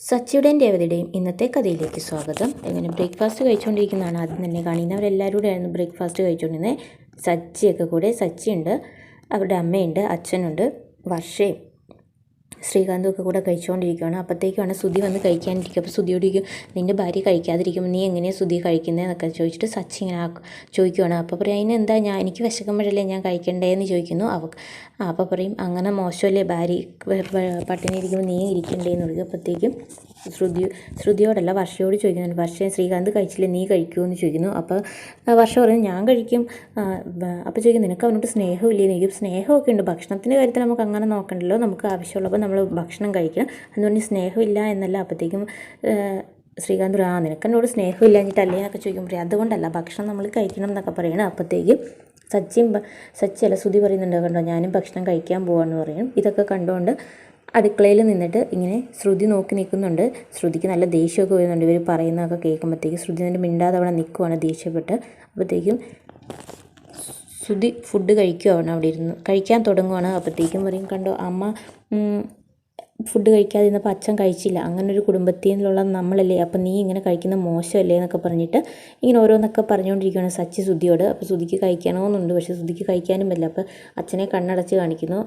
സച്ചിയുടെയും രേവതിയുടെയും ഇന്നത്തെ കഥയിലേക്ക് സ്വാഗതം. എങ്ങനെ ബ്രേക്ക്ഫാസ്റ്റ് കഴിച്ചുകൊണ്ടിരിക്കുന്നതാണ് ആദ്യം തന്നെ കാണുന്നവരെല്ലാവരും കൂടെയായിരുന്നു ബ്രേക്ക്ഫാസ്റ്റ് കഴിച്ചുകൊണ്ടിരുന്നത്. സച്ചിയൊക്കെ കൂടെ സച്ചിയുണ്ട് അവരുടെ അമ്മയുണ്ട് അച്ഛനുണ്ട് വർഷയും ശ്രീകാന്തും ഒക്കെ കൂടെ കഴിച്ചുകൊണ്ടിരിക്കുകയാണ് അപ്പോഴത്തേക്കാണ് സുധി വന്ന് കഴിക്കാനിരിക്കുക. അപ്പോൾ സുധിയോട് ചോദിക്കും നിന്റെ ഭാര്യ കഴിക്കാതിരിക്കുമ്പോൾ നീ എങ്ങനെയാണ് സുധി കഴിക്കുന്നതെന്നൊക്കെ ചോദിച്ചിട്ട് സച്ചി ഇങ്ങനെ ചോദിക്കുകയാണ് അപ്പോൾ പറയും അതിന് എന്താ ഞാൻ എനിക്ക് വിശക്കുമ്പോഴല്ലേ ഞാൻ കഴിക്കണ്ടേന്ന് ചോദിക്കുന്നു. അവ അപ്പോൾ പറയും അങ്ങനെ മോശമല്ലേ ഭാര്യ പട്ടിണി ഇരിക്കുമ്പോൾ നീ ഇരിക്കണ്ടേന്ന് പറയും അപ്പോഴത്തേക്കും ശ്രുതി ശ്രുതിയോടല്ല വർഷയോട് ചോദിക്കുന്നുണ്ട്. വർഷ ശ്രീകാന്ത് കഴിച്ചില്ല? നീ കഴിക്കുമോ എന്ന് ചോദിക്കുന്നു അപ്പോൾ വർഷ പറയുന്നു ഞാൻ കഴിക്കും. അപ്പോൾ ചോദിക്കും നിനക്ക് അവനോട് സ്നേഹമില്ലേ? എനിക്ക് സ്നേഹമൊക്കെ ഉണ്ട്. ഭക്ഷണത്തിന്റെ കാര്യത്തിൽ നമുക്ക് അങ്ങനെ നോക്കണ്ടല്ലോ. നമുക്ക് ആവശ്യമുള്ളപ്പോൾ നമ്മൾ ഭക്ഷണം കഴിക്കണം. പറഞ്ഞ് സ്നേഹമില്ല എന്നല്ല. അപ്പോഴത്തേക്കും ശ്രീകാന്ത് ആ നിനക്ക് എന്നോട് സ്നേഹമില്ല. എന്നിട്ടല്ലേ എന്നൊക്കെ ചോദിക്കുമ്പോൾ അതുകൊണ്ടല്ല ഭക്ഷണം നമ്മൾ കഴിക്കണം എന്നൊക്കെ പറയണം. അപ്പോഴത്തേക്കും സച്ചിൻ സച്ചി അല്ല ശ്രുതി പറയുന്നുണ്ട് കണ്ടോ ഞാനും ഭക്ഷണം കഴിക്കാൻ പോവാന്ന് പറയും. ഇതൊക്കെ കണ്ടുകൊണ്ട് അടുക്കളയിൽ നിന്നിട്ട് ഇങ്ങനെ ശ്രുതി നോക്കി നിൽക്കുന്നുണ്ട്. ശ്രുതിക്ക് നല്ല ദേഷ്യമൊക്കെ വരുന്നുണ്ട്. ഇവർ പറയുന്നതൊക്കെ കേൾക്കുമ്പോഴത്തേക്ക് ശ്രുതി എന്നിട്ട് മിണ്ടാതെ അവിടെ നിൽക്കുവാണ് ദേഷ്യപ്പെട്ട്. അപ്പോഴത്തേക്കും ശ്രുതി ഫുഡ് കഴിക്കുവാണ് അവിടെ ഇരുന്ന്. കഴിക്കാൻ തുടങ്ങുവാണ്. അപ്പോഴത്തേക്കും പറയും കണ്ടോ അമ്മ ഫുഡ് കഴിക്കാതെ ഇരുന്നപ്പോൾ അച്ഛൻ കഴിച്ചില്ല. അങ്ങനെ ഒരു കുടുംബത്തിൽ നിന്നുള്ള നമ്മളല്ലേ. അപ്പം നീ ഇങ്ങനെ കഴിക്കുന്ന മോശമല്ലേ എന്നൊക്കെ പറഞ്ഞിട്ട് ഇങ്ങനെ ഓരോന്നൊക്കെ പറഞ്ഞുകൊണ്ടിരിക്കുകയാണ് സച്ചി സുധിയോട് അപ്പോൾ സുധിക്ക് കഴിക്കണമെന്നുണ്ട്. പക്ഷേ സുധിക്ക് കഴിക്കാനും പറ്റില്ല. അപ്പോൾ അച്ഛനെ കണ്ണടച്ച് കാണിക്കുന്നു.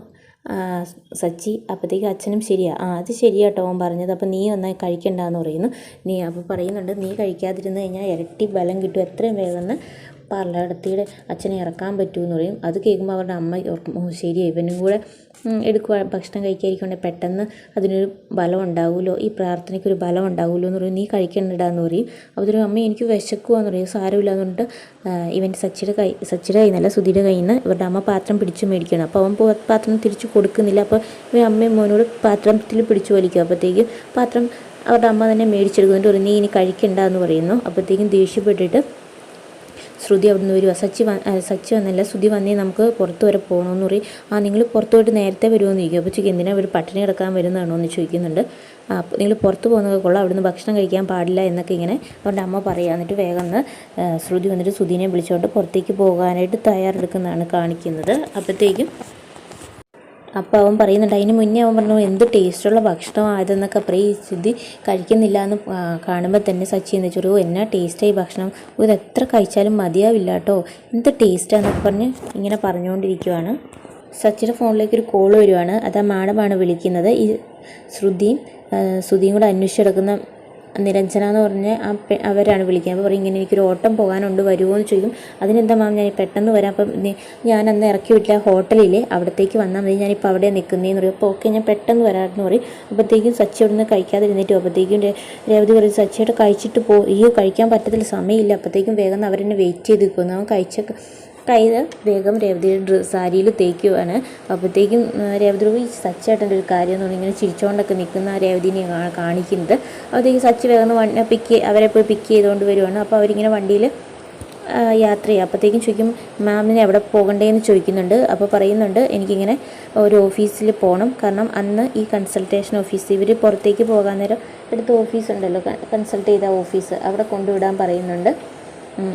സച്ചി അപ്പോഴത്തേക്ക് അച്ഛനും ശരിയാണ് ആ അത് ശരിയാട്ടോ അവൻ പറഞ്ഞത്. അപ്പോൾ നീ ഒന്നായി കഴിക്കണ്ടെന്ന് പറയുന്നു. നീ അപ്പോൾ പറയുന്നുണ്ട് നീ കഴിക്കാതിരുന്ന് കഴിഞ്ഞാൽ ഇരട്ടി ബലം കിട്ടും. എത്രയും വേഗം എന്ന് പലയിടത്തിയുടെ അച്ഛനെ ഇറക്കാൻ പറ്റുമെന്ന് പറയും. അത് കേൾക്കുമ്പോൾ അവരുടെ അമ്മ ഓർക്കും ഓ ഇവനും കൂടെ എടുക്കുക ഭക്ഷണം കഴിക്കാതിരിക്കണ്ടേ പെട്ടെന്ന് അതിനൊരു ബലം ഉണ്ടാവുമല്ലോ ഈ പ്രാർത്ഥനയ്ക്ക് ഒരു ബലം ഉണ്ടാവുമല്ലോ എന്ന് പറയും. നീ കഴിക്കണ്ടടാന്ന് പറയും. അപ്പോൾ ഒരു അമ്മ എനിക്ക് വിശക്കുവാന്ന് പറയും സാരമില്ല എന്ന് പറഞ്ഞിട്ട് ഇവൻ സച്ചിയുടെ കൈ സച്ചിയുടെ കയ്യിൽ നിന്നല്ല സുധിയുടെ കയ്യിൽ നിന്ന് ഇവരുടെ അമ്മ പാത്രം പിടിച്ച് മേടിക്കണം അപ്പോൾ അവൻ പാത്രം തിരിച്ചു കൊടുക്കുന്നില്ല. അപ്പോൾ ഇവൻ അമ്മയും മോനോട് പാത്രത്തിൽ പിടിച്ച് വലിക്കും. അപ്പോഴത്തേക്ക് പാത്രം അവരുടെ അമ്മ തന്നെ മേടിച്ചെടുക്കുന്നുണ്ട്. പറയും നീ ഇനി കഴിക്കണ്ട എന്ന് പറയുന്നു. അപ്പോഴത്തേക്കും ദേഷ്യപ്പെട്ടിട്ട് ശ്രുതി അവിടെ നിന്ന് വരുക സച്ചി വ സച്ചി വന്നില്ല ശ്രുതി വന്നേ നമുക്ക് പുറത്ത് വരെ പോകണമെന്ന് പറയും. ആ നിങ്ങൾ പുറത്ത് പോയിട്ട് നേരത്തെ വരുമെന്ന് ചോദിക്കും. അപ്പോൾ ചോദിക്കും എന്തിനാ ഇവിടെ പട്ടിണി കിടക്കാൻ വരുന്നതാണോ എന്ന് ചോദിക്കുന്നുണ്ട്. അപ്പോൾ നിങ്ങൾ പുറത്ത് പോകുന്നതൊക്കെ കൊള്ളാം. അവിടുന്ന് ഭക്ഷണം കഴിക്കാൻ പാടില്ല എന്നൊക്കെ ഇങ്ങനെ അവരുടെ അമ്മ പറയുക എന്നിട്ട് വേഗം ഒന്ന് ശ്രുതി വന്നിട്ട് ശ്രുതിനെ വിളിച്ചുകൊണ്ട് പുറത്തേക്ക് പോകാനായിട്ട് തയ്യാറെടുക്കുന്നതാണ് കാണിക്കുന്നത്. അപ്പോഴത്തേക്കും അപ്പോൾ അവൻ പറയുന്നുണ്ട് അതിന് മുന്നേ അവൻ പറഞ്ഞു എന്ത് ടേസ്റ്റുള്ള ഭക്ഷണമായതെന്നൊക്കെ പറയും. സ്ഥിതി കഴിക്കുന്നില്ല എന്ന് കാണുമ്പോൾ തന്നെ സച്ചി എന്ന് വെച്ചു എന്നാ ടേസ്റ്റായി ഭക്ഷണം. ഇത് എത്ര കഴിച്ചാലും മതിയാവില്ല കേട്ടോ എന്ത് ടേസ്റ്റാന്നൊക്കെ പറഞ്ഞ് ഇങ്ങനെ പറഞ്ഞുകൊണ്ടിരിക്കുവാണ് സച്ചിയുടെ ഫോണിലേക്ക് ഒരു കോൾ വരുവാണ്. അത് ആ മാഡമാണ് വിളിക്കുന്നത്. ഈ ശ്രുതിയും ശ്രുതിയും കൂടെ അന്വേഷിച്ചെടുക്കുന്ന നിരഞ്ജന എന്ന് പറഞ്ഞ് ആ അവരാണ് വിളിക്കുക അപ്പോൾ പറയും ഇങ്ങനെ എനിക്കൊരു ഓട്ടം പോകാനുണ്ട് വരുമോ എന്ന് ചോദിക്കും. അതിനെന്താ മാം ഞാൻ പെട്ടെന്ന് വരാം. അപ്പം ഞാൻ അന്ന് ഇറക്കി വിട്ടില്ല ഹോട്ടലിൽ അവിടത്തേക്ക് വന്നാൽ മതി. ഞാനിപ്പോൾ അവിടെ നിൽക്കുന്നതെന്ന് പറയും. അപ്പോൾ ഓക്കെ ഞാൻ പെട്ടെന്ന് വരാമെന്ന് പറയും. അപ്പോഴത്തേക്കും സച്ചി അവിടെ നിന്ന് കഴിക്കാതിരുന്നിട്ട് അപ്പോഴത്തേക്കും രേവതി പറയും സച്ചിയുടെ കഴിച്ചിട്ട് പോ കഴിക്കാൻ പറ്റത്തില്ല. സമയമില്ല. അപ്പോഴത്തേക്കും വേഗം അവരെന്നെ വെയിറ്റ് ചെയ്ത് നിൽക്കുന്നു അവൻ കഴിച്ച കയ്യിൽ വേഗം രേവതിയുടെ സാരിയിൽ തേക്കുവാണ്. അപ്പോഴത്തേക്കും രേവതി ഈ സച്ചേട്ടന്റെ ഒരു കാര്യം എന്ന് പറഞ്ഞാൽ ഇങ്ങനെ ചിരിച്ചുകൊണ്ടൊക്കെ നിൽക്കുന്ന രേവതിനെ കാ- കാണിക്കുന്നത്. അപ്പോഴത്തേക്ക് സച്ച് വേഗം വണ്ടി പിക്ക് അവരെ പോയി പിക്ക് ചെയ്തുകൊണ്ട് വരുവാണ്. അപ്പോൾ അവരിങ്ങനെ വണ്ടിയിൽ യാത്ര ചെയ്യുക അപ്പോഴത്തേക്കും ചോദിക്കും മാമിന് എവിടെ പോകണ്ടേന്ന് ചോദിക്കുന്നുണ്ട്. അപ്പോൾ പറയുന്നുണ്ട് എനിക്കിങ്ങനെ ഒരു ഓഫീസിൽ പോകണം കാരണം അന്ന് ഈ കൺസൾട്ടേഷൻ ഓഫീസ് ഇവർ പുറത്തേക്ക് പോകാൻ നേരം അടുത്ത ഓഫീസ് ഉണ്ടല്ലോ കൺസൾട്ട് ചെയ്ത ഓഫീസ്. അവിടെ കൊണ്ടുവിടാൻ പറയുന്നുണ്ട്.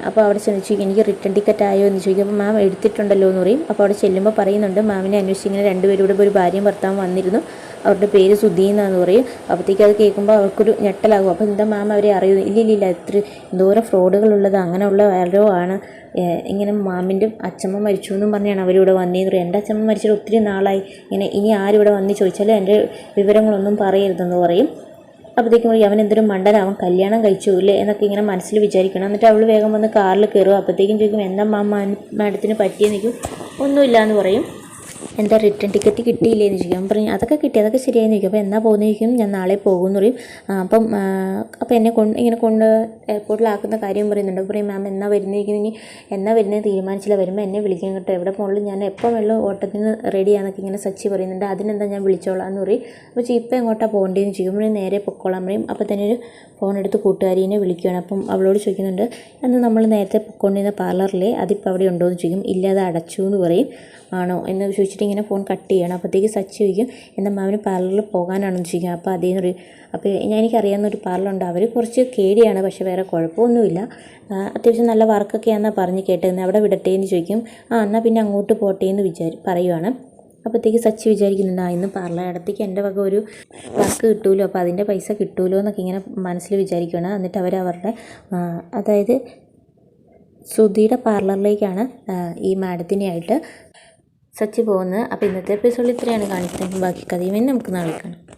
അപ്പോൾ അവിടെ ചെന്ന് ചോദിക്കും എനിക്ക് റിട്ടേൺ ടിക്കറ്റ് ആയോ? എന്ന് ചോദിക്കും. അപ്പോൾ മാം എടുത്തിട്ടുണ്ടല്ലോ എന്ന് പറയും. അപ്പോൾ അവിടെ ചെല്ലുമ്പോൾ പറയുന്നുണ്ട് മാമിനെ അന്വേഷിച്ച് ഇങ്ങനെ രണ്ടുപേരും ഇവിടെ ഒരു ഭാര്യയും ഭർത്താവും വന്നിരുന്നു. അവരുടെ പേര് സുധി എന്നാന്ന് പറയും. അപ്പോഴത്തേക്ക് അത് കേൾക്കുമ്പോൾ അവർക്കൊരു ഞെട്ടലാകും. അപ്പോൾ എന്താ മാം അവരെ അറിയുന്നു ഇല്ല ഇല്ല ഇല്ല. ഇത്ര എന്തോരം ഫ്രോഡുകളുള്ളത്. അങ്ങനെയുള്ള ആരോ ആണ്. ഇങ്ങനെ മാമിന്റെ അച്ഛമ്മ മരിച്ചു എന്നും പറഞ്ഞാണ് അവരിവിടെ വന്നതെന്ന് പറയും. എന്റെ അച്ഛമ്മ മരിച്ചിട്ട് ഒത്തിരി നാളായി. ഇങ്ങനെ ഇനി ആരിവിടെ വന്ന് ചോദിച്ചാലും എന്റെ വിവരങ്ങളൊന്നും പറയരുതെന്ന് പറയും. അപ്പോഴത്തേക്കും അവൻ എന്തൊരു മണ്ടനാവും കല്യാണം കഴിച്ചു ഇല്ലേ എന്നൊക്കെ ഇങ്ങനെ മനസ്സിൽ വിചാരിക്കണം. എന്നിട്ട് അവൾ വേഗം വന്ന് കാറിൽ കയറും അപ്പോഴത്തേക്കും ചോദിക്കും എന്താ മാ മാഡത്തിന് പറ്റിയെന്ന്? നിൽക്കും ഒന്നുമില്ല എന്ന് പറയും. എന്താ റിട്ടേൺ ടിക്കറ്റ് കിട്ടിയില്ലേ എന്ന് ചോദിക്കും പറഞ്ഞു അതൊക്കെ കിട്ടി അതൊക്കെ ശരിയായെന്ന് ചോദിക്കും. അപ്പോൾ എന്നാ പോകുന്ന ചോദിക്കും ഞാൻ നാളെ പോകുമെന്ന് പറയും. അപ്പം അപ്പം അപ്പോൾ എന്നെ കൊണ്ട് ഇങ്ങനെ കൊണ്ട് എയർപോർട്ടിലാക്കുന്ന കാര്യം പറയുന്നുണ്ട്. പറയും മാം എന്നാ വരുന്നത് ഇനി എന്നാ വരുന്നത് തീരുമാനിച്ചില്ല. വരുമ്പോൾ എന്നെ വിളിക്കാൻ കേട്ടോ. എവിടെ പോകണമെങ്കിലും ഞാൻ എപ്പോൾ വെള്ളം ഓട്ടത്തിന് റെഡിയാന്നൊക്കെ ഇങ്ങനെ സച്ചി പറയുന്നുണ്ട്. അതിനെന്താ ഞാൻ വിളിച്ചോളാം എന്ന് പറയും അപ്പോൾ ഇപ്പം എങ്ങോട്ടാണ് പോകേണ്ടതെന്ന് ചോദിക്കുമ്പോൾ നേരെ പൊക്കോളാൻ പറയും. അപ്പോൾ തന്നെ ഒരു ഫോൺ എടുത്ത് കൂട്ടുകാരീനെ വിളിക്കുകയാണ് അപ്പം അവളോട് ചോദിക്കുന്നുണ്ട് അന്ന് നമ്മൾ നേരത്തെ പൊക്കോണ്ടിരുന്ന പാർലറിലെ അതിപ്പോൾ അവിടെ ഉണ്ടോ എന്ന് ചോദിക്കും ഇല്ലാതെ അടച്ചു എന്ന് പറയും. ആണോ എന്ന് ചോദിച്ചിട്ട് വെച്ചിട്ട് ഇങ്ങനെ ഫോൺ കട്ട് ചെയ്യണം. അപ്പോഴത്തേക്ക് സച്ച് ചോദിക്കും എന്നാൽ മാമിന് പാർലറിൽ പോകാനാണെന്ന് ചോദിക്കുക അപ്പോൾ അതേന്ന് അപ്പോൾ ഞാൻ എനിക്കറിയാവുന്ന ഒരു പാർലറുണ്ട് അവർ കുറച്ച് കേടിയാണ് പക്ഷേ വേറെ കുഴപ്പമൊന്നുമില്ല. അത്യാവശ്യം നല്ല വർക്കൊക്കെയാണെന്നാണ് പറഞ്ഞ് കേട്ടതെന്ന് അവിടെ വിടട്ടെ എന്ന് ചോദിക്കും. ആ എന്നാൽ പിന്നെ അങ്ങോട്ട് പോട്ടെ എന്ന് വിചാരി പറയുവാണ്. അപ്പോഴത്തേക്ക് സച്ച് വിചാരിക്കുന്നുണ്ട് ആ ഇന്ന് പാർലയിടത്തേക്ക് എന്റെ വക ഒരു വർക്ക് കിട്ടുമല്ലോ അപ്പോൾ അതിന്റെ പൈസ കിട്ടുമല്ലോ എന്നൊക്കെ ഇങ്ങനെ മനസ്സിൽ വിചാരിക്കുകയാണ് എന്നിട്ട് അവർ അവരുടെ അതായത് ശ്രുതിയുടെ പാർലറിലേക്കാണ് ഈ മാഡത്തിനെ ആയിട്ട് സച്ച് പോകുന്നത്. അപ്പോൾ ഇന്നത്തെ എപ്പിസോഡ് ഇത്രയാണ്. കാണിച്ചത് ബാക്കി കഥയും നമുക്ക് നാളെ കാണാം.